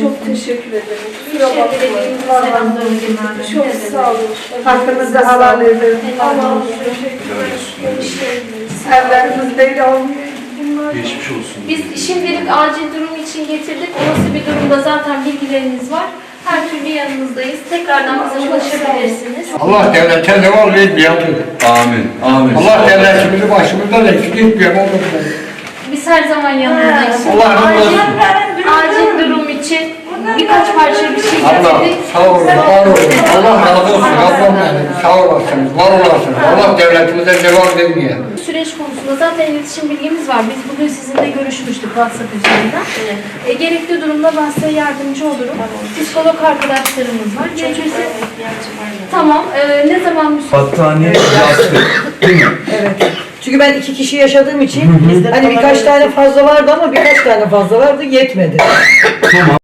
Çok teşekkür ederim. Şey selamlarını getirin. Çok sağ olun. Hakkınızı helal edin. Allah'a teşekkür ederim. Evlerimiz böyle olmuyor. Geçmiş olsun. Biz şimdilik acil durum için getirdik. Olası bir durumda zaten bilgileriniz var. Her türlü yanınızdayız. Tekrardan bize ulaşabilirsiniz. Allah devlete zeval vermiyor. Amin. Amin. Allah devletimizi başımızdan eksik etmiyor. oğlum. Biz her zaman yanınızdayız. Allah razı olsun. Bir şey Allah getirdik. sağ olun, var olun. Allah razı olsun. Ablam benim. Sağ olasınız, var olasınız. Allah devletimize zeval vermiyor. Süreç konusunda zaten iletişim bilgimiz var. Biz bugün sizinle görüşmüştük WhatsApp üzerinden. E, gerekli durumda ben size yardımcı olurum. Psikolog arkadaşlarımız var. Gerekirse Tamam. E, ne zaman müsait? Battaniye yastık. Evet. Çünkü ben iki kişi yaşadığım için hani birkaç tane fazla vardı ama birkaç tane fazla vardı yetmedi. Tamam.